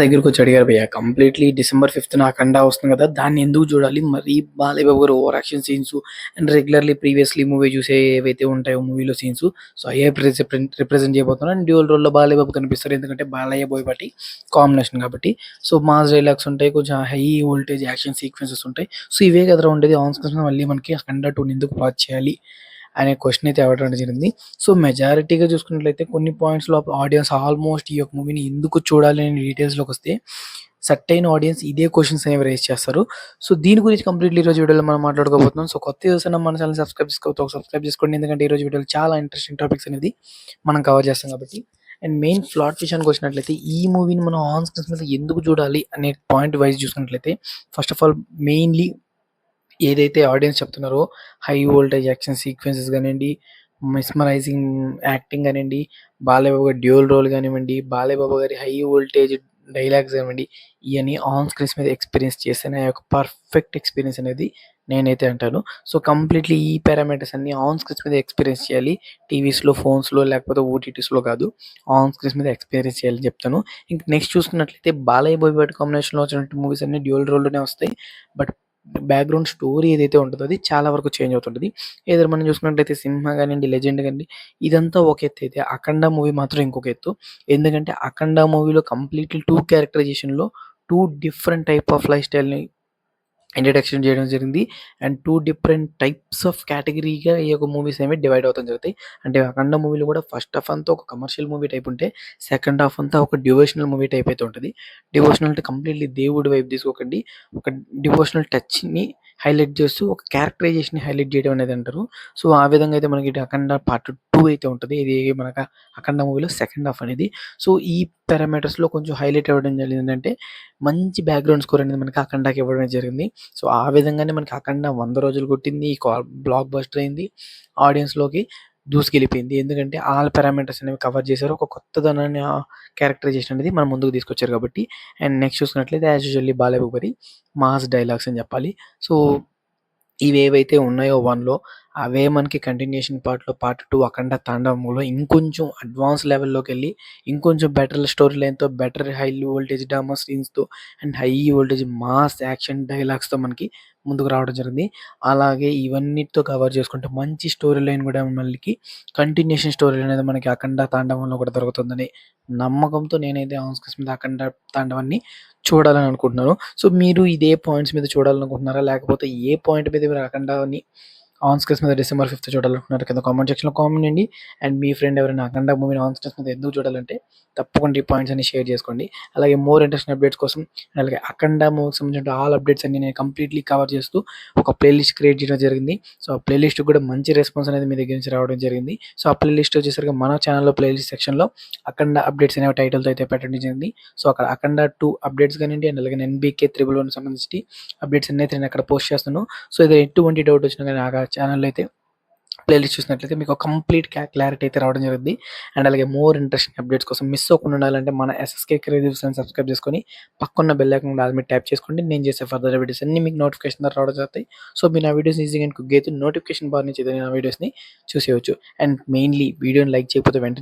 దగ్గరకు వచ్చి అడిగారు భయ్య కంప్లీట్లీ డిసెంబర్ ఫిఫ్త్ నా అఖండ వస్తుంది కదా దాన్ని ఎందుకు చూడాలి? మరి బాలయ్య బాబు గారు over action scenes and regularly previously movie చూసే ఏవైతే ఉంటాయో మూవీలో సీన్స్ సో అయ్యే రిప్రజెంట్ చేయబోతున్నారు అండ్ డ్యూల్ రోల్లో బాలయ్య బాబు కనిపిస్తారు ఎందుకంటే బాలయ్య బాయ్ బట్టి కాంబినేషన్ కాబట్టి. సో మాస్ డైలాగ్స్ ఉంటాయి కొంచెం హై వోల్టేజ్ యాక్షన్ సీక్వెన్సెస్ ఉంటాయి. సో ఇవే కదా ఉండేది. ఆన్ స్క్రీన్ మళ్ళీ మనకి అఖండ టూ ఎందుకు వాచ్ చేయాలి? అనే క్వశ్చన్ అయితే అవ్వడం జరిగింది. సో మెజారిటీగా చూసుకున్నట్లయితే కొన్ని పాయింట్స్లో ఆడియన్స్ ఆల్మోస్ట్ ఈ యొక్క మూవీని ఎందుకు చూడాలి అనే డీటెయిల్స్లోకి వస్తే సర్టైన్ ఆడియన్స్ ఇదే క్వశ్చన్స్ అనేవి రేస్ చేస్తారు. సో దీని గురించి కంప్లీట్లీ ఈరోజు వీడియోలో మనం మాట్లాడుకోబోతున్నాం. సో కొత్త చూసిన మన ఛానల్ సబ్స్క్రైబ్ చేసుకోవచ్చు సబ్స్క్రైబ్ చేసుకోండి. ఎందుకంటే ఈరోజు వీడియోలో చాలా ఇంట్రెస్టింగ్ టాపిక్స్ అనేది మనం కవర్ చేస్తాం కాబట్టి. అండ్ మెయిన్ ప్లాట్ విషయానికి వచ్చినట్లయితే ఈ మూవీని మనం ఆన్ స్క్రీన్స్ మీద ఎందుకు చూడాలి అనే పాయింట్ వైజ్ చూసుకున్నట్లయితే ఫస్ట్ ఆఫ్ ఆల్ మెయిన్లీ ఏదైతే ఆడియన్స్ చెప్తున్నారో హై వోల్టేజ్ యాక్షన్ సీక్వెన్సెస్ కానివ్వండి మిస్మరైజింగ్ యాక్టింగ్ కానివ్వండి బాలయ్యబాబు గారి డ్యూల్ రోల్ కానివ్వండి బాలయ్యబాబు గారి హై వోల్టేజ్ డైలాగ్స్ కానివ్వండి ఇవన్నీ ఆన్ స్క్రీన్స్ మీద ఎక్స్పీరియన్స్ చేస్తేనే ఆ యొక్క పర్ఫెక్ట్ ఎక్స్పీరియన్స్ అనేది నేనైతే అంటాను. సో కంప్లీట్లీ ఈ పారామీటర్స్ అన్ని ఆన్ స్క్రీన్స్ మీద ఎక్స్పీరియన్స్ చేయాలి. టీవీస్లో ఫోన్స్లో లేకపోతే ఓటీటీస్లో కాదు. ఆన్ స్క్రీన్స్ మీద ఎక్స్పీరియన్స్ చేయాలని చెప్తాను. ఇంక నెక్స్ట్ చూసుకున్నట్లయితే బాలయ్య బాబు కాంబినేషన్లో వచ్చినట్టు మూవీస్ అన్ని డ్యూల్ రోల్లోనే వస్తాయి. బట్ బ్యాక్గ్రౌండ్ స్టోరీ ఏదైతే ఉంటుందో అది చాలా వరకు చేంజ్ అవుతుంటుంది. ఏదో మనం చూసుకున్నట్లయితే సింహ కానివ్వండి లెజెండ్ కానివ్వండి ఇదంతా ఒక ఎత్తు అయితే అఖండ మూవీ మాత్రం ఇంకొక ఎత్తు. ఎందుకంటే అఖండ మూవీలో completely two క్యారెక్టరైజేషన్లో two different type of life స్టైల్ని ఇంట్రడక్షన్ చేయడం జరిగింది. And two different types of కేటగిరీగా ఈ యొక్క మూవీస్ అనేవి డివైడ్ అవుతాం జరుగుతాయి. అంటే అఖండ మూవీలో కూడా ఫస్ట్ హాఫ్ అంతా ఒక కమర్షియల్ మూవీ టైప్ ఉంటే సెకండ్ హాఫ్ అంతా ఒక డివోషనల్ మూవీ టైప్ అయితే ఉంటుంది. డివోషనల్ అంటే కంప్లీట్లీ దేవుడి వైపు తీసుకోకండి. ఒక డివోషనల్ టచ్ని హైలైట్ చేస్తూ ఒక క్యారెక్టరైజేషన్ హైలైట్ చేయడం అనేది అంటారు. సో ఆ విధంగా అయితే మనకి అఖండ పార్ట్ టూ అయితే ఉంటుంది. ఇది మనకు అఖండ మూవీలో సెకండ్ హాఫ్ అనేది. సో ఈ పారామీటర్స్లో కొంచెం హైలైట్ అవ్వడం జరిగింది అంటే మంచి బ్యాక్గ్రౌండ్ స్కోర్ అనేది మనకి అఖండాకి ఇవ్వడం జరిగింది. సో ఆ విధంగానే మనకి అఖండ వంద రోజులు కొట్టింది. బ్లాక్ బస్టర్ అయింది. ఆడియన్స్లోకి దూసుకెళ్ళిపోయింది. ఎందుకంటే ఆల్ పారామీటర్స్ అనేవి కవర్ చేశారు. ఒక కొత్తదనాన్ని క్యారెక్టరైజేషన్ అనేది మనం ముందుకు తీసుకొచ్చారు కాబట్టి. అండ్ నెక్స్ట్ చూసుకున్నట్లయితే as usually Balayya mass dialogues అని చెప్పాలి. So hmm. ఇవేవైతే ఉన్నాయో వన్లో అవే మనకి కంటిన్యూషన్ పార్ట్లో పార్ట్ టూ అఖండ తాండవంలో ఇంకొంచెం అడ్వాన్స్ లెవెల్లోకి వెళ్ళి ఇంకొంచెం బెటర్ స్టోరీ లైన్తో better high voltage drama సీన్స్తో and high voltage mass action డైలాగ్స్తో మనకి ముందుకు రావడం జరిగింది. అలాగే ఇవన్నిటితో కవర్ చేసుకుంటే మంచి స్టోరీ లైన్ కూడా మనకి కంటిన్యూషన్ స్టోరీ లైన్ అనేది మనకి అఖండ తాండవంలో కూడా దొరుకుతుందని నమ్మకంతో నేనైతే ఆన్ మీద అఖండ తాండవాన్ని చూడాలని అనుకుంటున్నాను. సో మీరు ఇదే పాయింట్స్ మీద చూడాలనుకుంటున్నారా? లేకపోతే ఏ పాయింట్ మీద మీరు అని ఆన్ స్క్రీన్స్ మీద డిసెంబర్ ఫిఫ్త్ చూడాలనుకున్నారు కింద కామెంట్ సెక్షన్లో కామెంట్ చేయండి. అండ్ మీ ఫ్రెండ్ ఎవరైనా అఖండ మూవీని ఆన్ స్క్రీన్స్ మీద ఎందుకు చూడాలంటే తప్పకుండా ఈ పాయింట్స్ అన్ని షేర్ చేసుకోండి. అలాగే మోర్ ఇంట్రెస్టింగ్ అప్డేట్స్ కోసం అలాగే అఖండ మూవీకి సంబంధించిన ఆల్ అప్డేట్స్ అన్ని నేను కంప్లీట్లీ కవర్ చేస్తూ ఒక ప్లేలిస్ట్ క్రియేట్ చేయడం జరిగింది. సో ఆ ప్లేలిస్ట్ కూడా మంచి రెస్పాన్స్ అనేది మీ దగ్గర నుంచి రావడం జరిగింది. సో ఆ ప్లేలిస్ట్ వచ్చేసరికి మన ఛానల్లో ప్లేలిస్ట్ సెక్షన్లో అఖండ అప్డేట్స్ అనేవి టైటిల్తో అయితే పెట్టడం జరిగింది. సో అక్కడ అఖండ టూ అప్డేట్స్ కానివ్వండి అండ్ అలాగే ఎన్బీకే త్రిబుల్ వన్ సంబంధించి అప్డేట్స్ అన్ని అయితే నేను అక్కడ పోస్ట్ చేస్తున్నాను. సో ఇది ఎటువంటి డౌట్ వచ్చినా కానీ నాకు ఛానల్లో అయితే ప్లేలిస్ట్ చూసినట్లయితే మీకు కంప్లీట్ క్లారిటీ అయితే రావడం జరుగుతుంది అండ్ అలాగే మోర్ ఇంట్రెస్టింగ్ అప్డేట్స్ కోసం మిస్ అవ్వకుండా ఉండాలంటే మన ఎస్ఎస్కే క్రియేటివ్స్ అని సబ్స్క్రైబ్ చేసుకొని పక్కన్న బెల్ ఐకాన్ అది మీరు ట్యాప్ చేసుకోండి. నేను చేసే ఫర్దర్ వీడియోస్ అన్ని మీకు నోటిఫికేషన్ ద్వారా రావడం జరుగుతాయి. సో మీరు నా వీడియోస్ ఈజీగా కుక్ అయితే నోటిఫికేషన్ బార్ నుంచి నా వీడియోస్ని చూసేయచ్చు. అండ్ మెయిన్లీ వీడియోని లైక్ చేయకపోతే వెంటనే